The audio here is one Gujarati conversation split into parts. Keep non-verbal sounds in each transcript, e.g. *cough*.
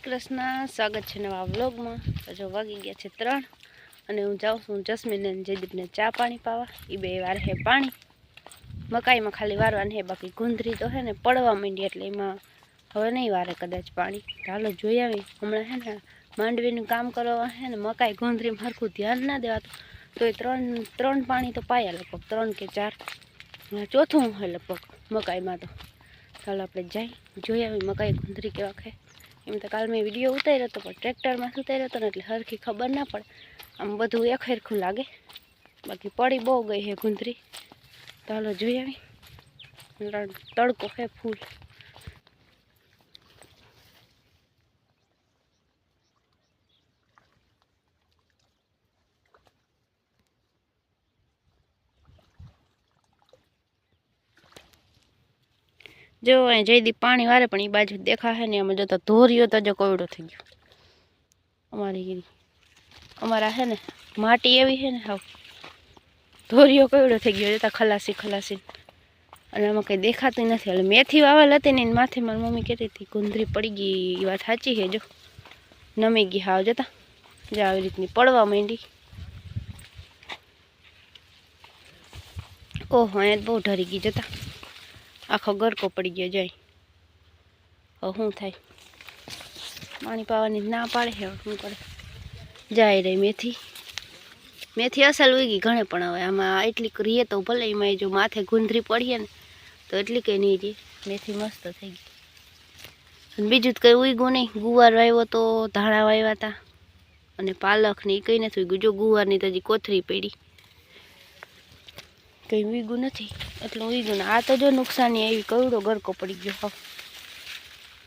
કૃષ્ણ સ્વાગત છે નવા વ્લોગમાં. જો વાગી ગયા છે ત્રણ અને હું જાઉં છું જસ્મીન અને જયદીપને ચા પાણી પાવા. એ બે વાર હે પાણી. મકાઈમાં ખાલી વારવાની હે, બાકી ગુંદરી તો હે ને પડવા માંડી એટલે એમાં હવે નહીં વારે કદાચ પાણી. ચાલો જોઈ આવી. હમણાં હે ને માંડવીનું કામ કરવા હે ને મકાઈ ગુંદરી મારખું ધ્યાન ના દેવાતું. તો એ ત્રણ ત્રણ પાણી તો પાયા લગભગ, ત્રણ કે ચાર. ચોથું હોય લગભગ મકાઈમાં તો. ચાલો આપણે જઈ. જોઈ આવી મકાઈ ગુંદરી કેવા ખાય. એમ તો કાલ મેં વીડિયો ઉતાર્યો હતો, પણ ટ્રેક્ટરમાં ઉતાર્યો હતો ને એટલે હરખી ખબર ના પડે. આમ બધું એક સરખું લાગે. બાકી પડી બહુ ગઈ છે ગુંદરી. તો હાલો જોઈ આવી તડકો છે ફૂલ. જો અહીં જયદીપ પાણી વારે, પણ એ બાજુ દેખાશે ને અમે જોતા ધોરિયો તો જો કોયડો થઈ ગયો. અમારી ગીરી અમારા છે ને, માટી એવી છે ને, હાવ. ધોરિયો કોયડો થઈ ગયો, જોતા ખલાસી ખલાસી. અને આમાં કંઈ દેખાતું નથી. એટલે મેથી વાવેલ હતી ને એની માથે મારી મમ્મી કહેતી હતી ગુંદરી પડી ગઈ. એ વાત સાચી છે, જો. નમી ગઈ હાવ, જતા. જો આવી રીતની પડવા માંડી. ઓહો, અહીંયા બહુ ઢરી ગઈ, જતા. આખો ગરકો પડી ગયો જાય શું થાય? પાણી પાવાની ના પાડે હવે શું કરે? જાય રહી મેથી. મેથી અસલ ઉગી ઘણે પણ હવે. આમાં એટલી રીએ તો ભલે એમાં જો માથે ગુંદરી પડીએ ને, તો એટલી કંઈ નહીં રહી મેથી મસ્ત થઈ ગઈ. બીજું જ કંઈ ઉગ્યું નહીં. ગુવાર વાવ્યો તો ધાણા વાવ્યા હતા અને પાલક ને એ કંઈ નથી ઉગ્યું. જો ગુવારની તો હજી કોથરી પડી. કંઈ વીગું નથી. એટલું વીગું ને આ તો જો નુકસાની એવી કવડો ગરકો પડી ગયો હાવ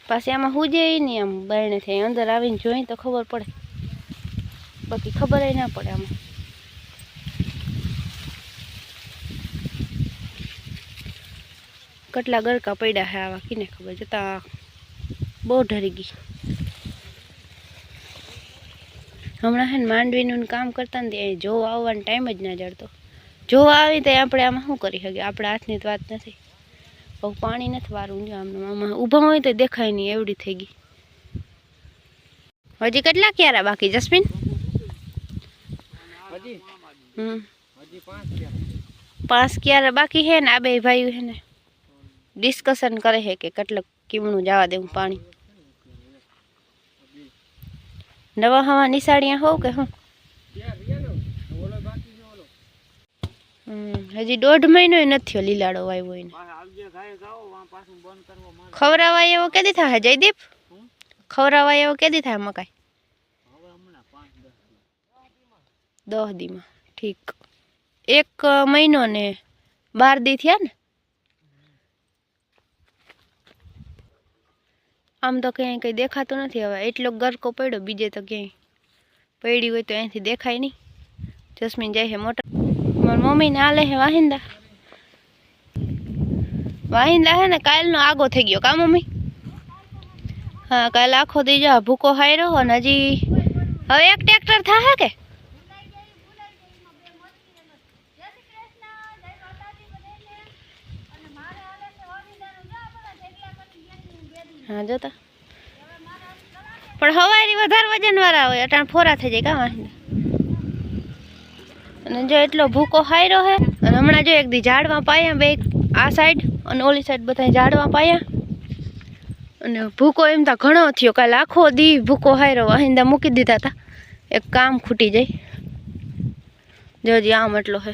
પાછી આમાં હુજે નહીં આમ બાયણે થઈ અંદર આવીને જોઈ તો ખબર પડે. બાકી ખબર ના પડે આમાં. કેટલા ગરકા પડ્યા છે આવા, કીને ખબર? જતા બહુ ઢરી ગઈ. હમણાં હે માંડવીનું કામ કરતા ને ત્યાં જોવા આવવાનો ટાઈમ જ ના જડતો. જોવા આવી તો આપણે આમાં શું કરી શકીએ? આપણા હાથની તો વાત નથી. બહુ પાણી નથી વારવું જો આમને. આમાં ઊભા હોય તો દેખાય નહીં એવડી થઈ ગઈ. હજી કેટલા ક્યારા બાકી જસ્મીન? પાંચ ક્યારા. બાકી છે ને આ બે ભાઈઓ છે ને ડિસ્કશન કરે છે કે કેટલું કીમણું જવા દેવું પાણી. નવા હવા નિશાળિયા હોવ કે હું ત્યાં રહ્યા ને ઓલો બાકી છે ઓલો હમ, હજી દોઢ મહિનો નથી લીલાડો વાવ્યો એને. પાછા આગળ ગાય ગાઓ વાં પાછું બંધ કરવા માંડ. ખવરાવાય એવો કેદી થાય જયદીપ? ખવરાવા એવો કેદી થાય મકાઈ? દસ દહ દીમાં ઠીક. એક મહિનો ને બાર દી થયા ને? આમ તો ક્યાંય કંઈ દેખાતું નથી હવે. એટલો ગરકો પડ્યો બીજે તો ક્યાંય. પડી હોય તો અહીંથી દેખાય નહીં. જસ્મીન જાય છે મોટર મારી મમ્મીને આલે હે વાહિંદા વાહિંદા હે ને કાલનો આગો થઈ ગયો કા મમ્મી હા કાલ આખો દી ભૂકો રહ્યો અને હજી હવે એક ટ્રેક્ટર થાહે કે? હા, જોતા. પણ હવારી વધારે વજન વાળા હોય, અટાણ ફોરા થઈ જાય, કા વાંધો? અને જો એટલો ભૂકો હાયરો હે, અને હમણાં જો એક દી ઝાડવા પાયા બે, આ સાઈડ અને ઓલી સાઈડ બધા ઝાડવા પાયા. અને ભૂકો એમ તા ઘણો થયો, કાલ આખો દી ભૂકો હાયરો વાહિંદા મૂકી દીધા હતા એક કામ ખૂટી જાય. જો હજી આમ એટલો હે.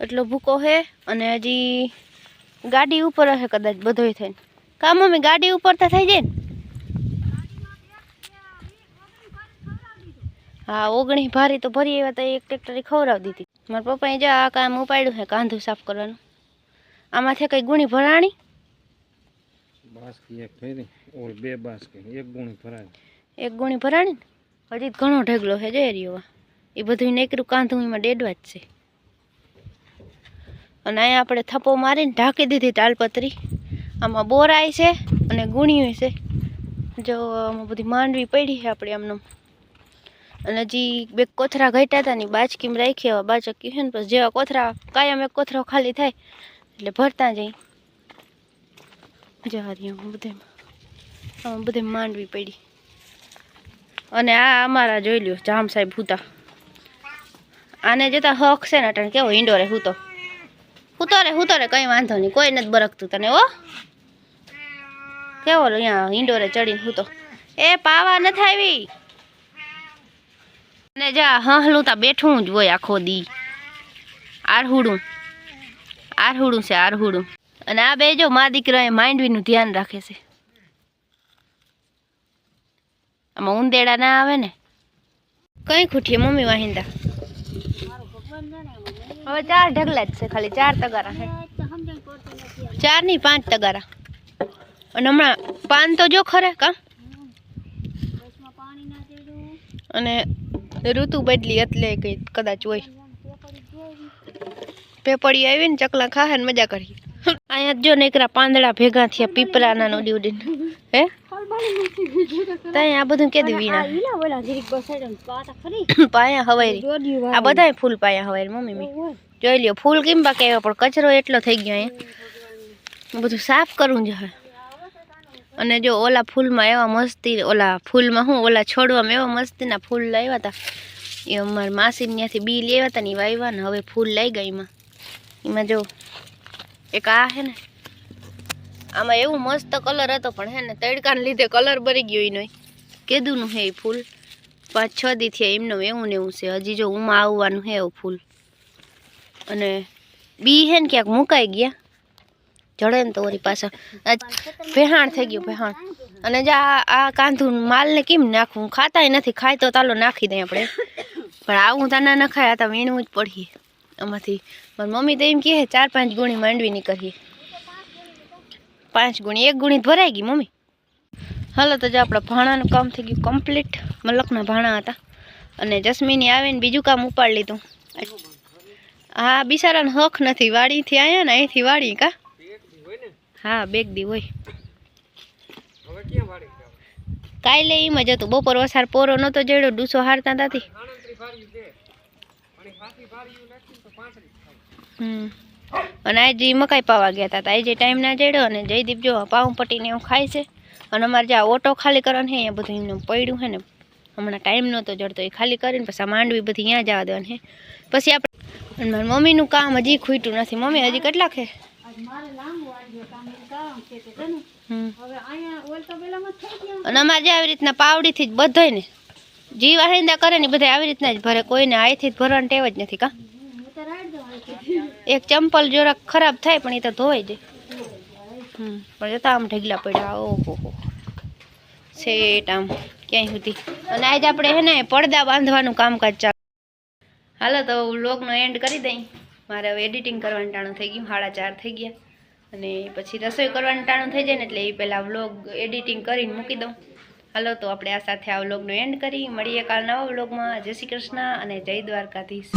એટલો ભૂકો હે, અને હજી ગાડી ઉપર હે કદાચ બધોય થઈને. કામ અમે ગાડી ઉપર તો થઈ જાય ને? હા ઓગણી ભારી તો ભરી તો એક ટ્રેક્ટરે ખવડાવી દીધી. મારા પપ્પાએ જો આ કામ ઉપાડ્યું છે કાંધું સાફ કરવાનું. આમાંથી કઈ ગુણી ભરાણી? બાસકી એક ફેરી ઓલ બે બાસકી એક ગુણી ભરાય એક ગુણી ભરાણી ને? હજી ઘણો ઢગલો છે જોઈ રહ્યો એ બધું નેકરું કાંધું એમાં ડેડવા જ છે. અને અહીંયા આપણે થપ્પો મારીને ઢાંકી દીધી તાલપત્રી. આમાં બોરાય છે અને ગુણ્યું છે. જો આમાં બધી માંડવી પડી છે આપણે આમનો અને હજી બે કોથરા ઘટ્યા હતા ને બાચકીમાં રાખી એવા બાચકી છે ને પછી જેવા કોથરા કાયમ એક કોથરો ખાલી થાય એટલે ભરતા જઈ જવા બધે. માંડવી પડી. અને આ અમારા જોઈ લ્યો જામ સાહેબ હુતા. આને જતા હક છે ને અટાણે કેવો ઈંડોરે હુતો. હુતો રે હુતો રે, કંઈ વાંધો નહીં, કોઈ નથી બરકતું તને ઓ કેવો અહીંયા ઈંડોરે ચડીને હુતો. એ પાવા નથી આવી. અને જા, હહલું તા બેઠું જ હોય આખો દી. આરહુડું. આરહુડું છે, આરહુડું. અને આ બે જો મા દીકરા એ માંડવીનું ધ્યાન રાખે છે. આમાં ઉંદેડા ના આવે ને? કઈ ખૂટીએ, મમ્મી વાહિંદા. હવે ચાર ઢગલા જ છે ખાલી, ચાર તગારા ચાર નહીં, પાંચ તગારા. અને હમણાં પાન તો જો ખરે કા? અને ઋતુ બદલી એટલે કઈ કદાચ હોય. પેપડી આવી ને ચકલા ખાહે ને મજા કરી. અહીંયા જો નીકળ્યા પાંદડા ભેગા થયા પીપરાના ઉડી ઉડીને હે? ત્યાં આ બધું કેદી વીણા? પાયા *coughs* હવારી. આ બધાય ફૂલ પાયા હવારી મમ્મી મી જોઈ લ્યો ફૂલ કેમ બાકી આવ્યા? પણ કચરો એટલો થઈ ગયો અહીંયા. બધું સાફ કરવું જ હવે. અને જો ઓલા ફૂલમાં એવા મસ્તી, ઓલા ફૂલમાં હું, ઓલા છોડવામાં એવા મસ્તીના ફૂલ લાવ્યા હતા એ અમારા માસી ત્યાંથી બી લેવા હતા ને વાવ્યા ને હવે ફૂલ લઈ ગઈ એમાં. એમાં જો એક આ હે ને, આમાં એવું મસ્ત કલર હતો પણ હે ને, તડકાને લીધે કલર બરી ગયો એનો કેદુંનું હે એ ફૂલ. પાંચ છ દી થયા એમનું એવું ને એવું છે. હજી જો ઉમાં આવવાનું હે એવું ફૂલ. અને બી હે ને ક્યાંક મુકાઈ ગયા. જડે ને તો ઓરી પાછળ. ભેહાણ થઈ ગયું ભેહાણ. અને જે આ કાંધું માલને કેમ નાખવું ખાતાય નથી, ખાય તો તાલો નાખી દઈએ આપણે. પણ આવું તાના ન ખાય આ તો વીણવું જ પડીએ આમાંથી. મારી મમ્મી તો એમ કહે, ચાર પાંચ ગુણી માંડવી નીકળીએ પાંચ ગુણી, એક ગુણી ભરાઈ ગઈ મમ્મી. હાલો તો જો આપણા ભાણાનું કામ થઈ ગયું કમ્પ્લીટ મલકના ભાણા હતા. અને જસ્મીની આવીને બીજું કામ ઉપાડી લીધું. હા બિચારાને હક નથી, વાડીથી આવ્યા ને અહીંથી વાડી કા? હા બેગ દી હોય. હવે ક્યાં વાળી કાલે એમ જ હતું. બપોર વસાર પોરો નતો જડ્યો ડૂસો હારતા તાથી આણંદરી વાળી છે. પણ એ પાછી વાળી નાખી ને તો પાંસળી થાય. હમ. અને આજે મકાઈ પાવા ગયા હતા આજે ટાઈમ ના જેડ્યો અને જયદીપ જો પાઉં પટીને એવું ખાય છે. અને અમારે જ્યાં ઓટો ખાલી કરવાનો છે અહીંયા બધું એમને પડ્યું છે ને. હમણાં ટાઈમ નહોતો જડતો. એ ખાલી કરીને પછી આ માંડવી બધી ત્યાં જવા દેવાની છે. પછી આપણે અને મારી મમ્મીનું કામ હજી ખૂટ્યું નથી. મમ્મી હજી કેટલા છે? હમ અને અમારે જે આવી રીતના પાવડીથી જ બધાય ને જીવ આહિંદા કરે ને બધા આવી રીતના જ ભરે. કોઈને આઈથી જ ભરવાની ટેવ જ નથી કા? એક ચંપલ જરાક ખરાબ થાય પણ એ તો ધોવાઈ જાય. પણ જતા આમ ઢગલા પડ્યા. ઓહો સેટ આમ, ક્યાંય સુધી. અને આજે આપણે હે ને પડદા બાંધવાનું કામકાજ ચાલુ. હાલો તો વ્લોગનો એન્ડ કરી દઈ. મારે હવે એડિટિંગ કરવાનું ટાણું થઈ ગયું. સાડા ચાર થઈ ગયા. અને પછી રસોઈ કરવાનું ટાણું થઈ જાય ને એટલે એ પહેલાં વ્લોગ એડિટિંગ કરીને મૂકી દઉં. હાલો તો આપણે આ સાથે આ વ્લોગનો એન્ડ કરી. મળીએ કાલ નવા વ્લોગમાં જય શ્રી કૃષ્ણ અને જય દ્વારકાધીશ.